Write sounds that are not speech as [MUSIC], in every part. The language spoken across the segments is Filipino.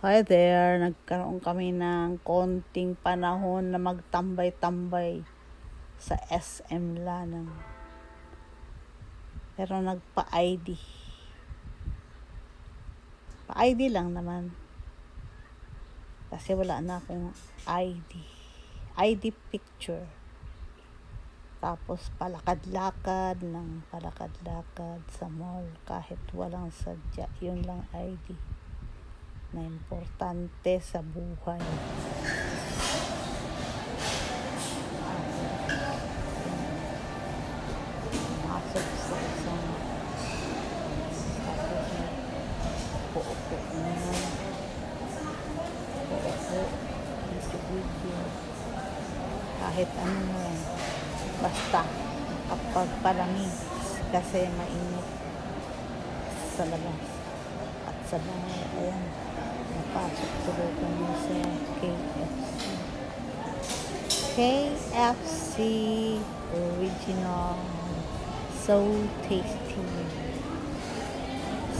Hi there, nagkaroon kami ng konting panahon na magtambay-tambay sa SM Lanang. Pero nagpa-ID. Pa-ID lang naman. Kasi wala na akong ID. ID picture. Tapos palakad-lakad ng palakad-lakad sa mall kahit walang sadya. Yun lang ID na importante sa buhay. Masok sa isang tapos po-po na po-po video kahit ano na basta kapag palamig kasi mainit sa labas at sa bahay. Ayan napasok tuloy kami sa KFC KFC original. So tasty.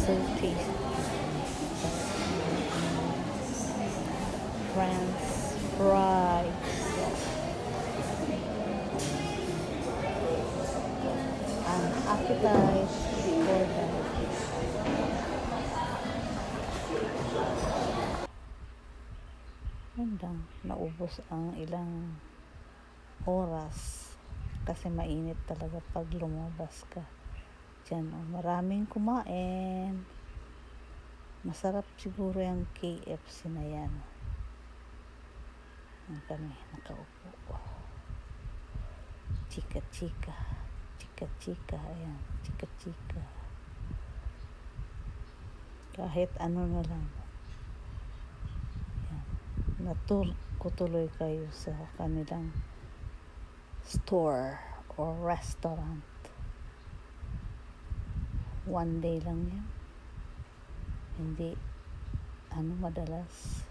So tasty. French fries. An appetite Lang, naubos ang ilang oras kasi mainit talaga pag lumabas ka. Diyan, oh, maraming kumain. Masarap siguro yung KFC na yan. Yan kami, nakaupo. Chika-chika. Chika-chika. Ayan, chika-chika. Kahit ano na lang natur ko tuloy kayo sa kanilang store or restaurant. One day lang yan. Hindi, ano madalas,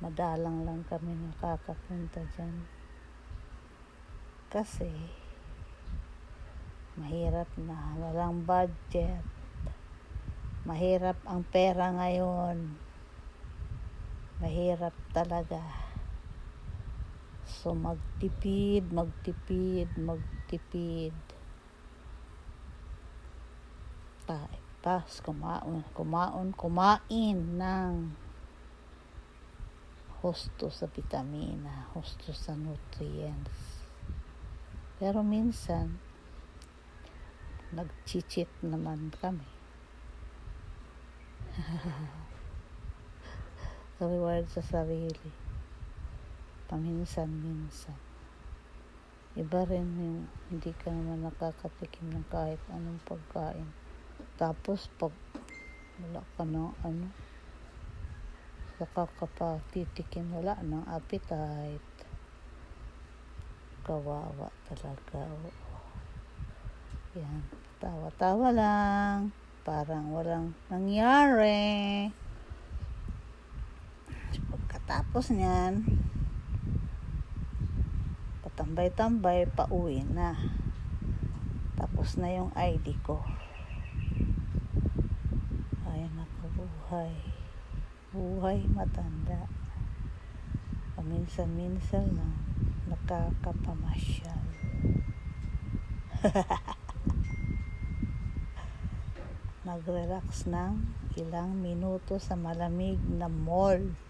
madalang lang kami nakakapunta dyan. Kasi, mahirap na, walang budget. Mahirap ang pera ngayon mahirap talaga. So magtipid, magtipid, magtipid. Tapos kumaon, kumaon, kumain ng husto sa vitamina, husto sa nutrients. Pero minsan, nag-cheat naman kami. [LAUGHS] reward sa sarili. Paminsan-minsan. Iba rin yung hindi ka naman nakakatikim ng kahit anong pagkain. Tapos pag wala ka ng ano, saka ka pa titikim wala ng appetite. Kawawa talaga. Oo. Yan. Tawa-tawa lang. Parang walang nangyari. Tapos niyan, patambay-tambay, pauwi na. Tapos na yung ID ko. Ay, nakabuhay. Buhay matanda. Paminsan-minsan lang, nakakapamasyal. [LAUGHS] Nag-relax ng ilang minuto sa malamig na mall.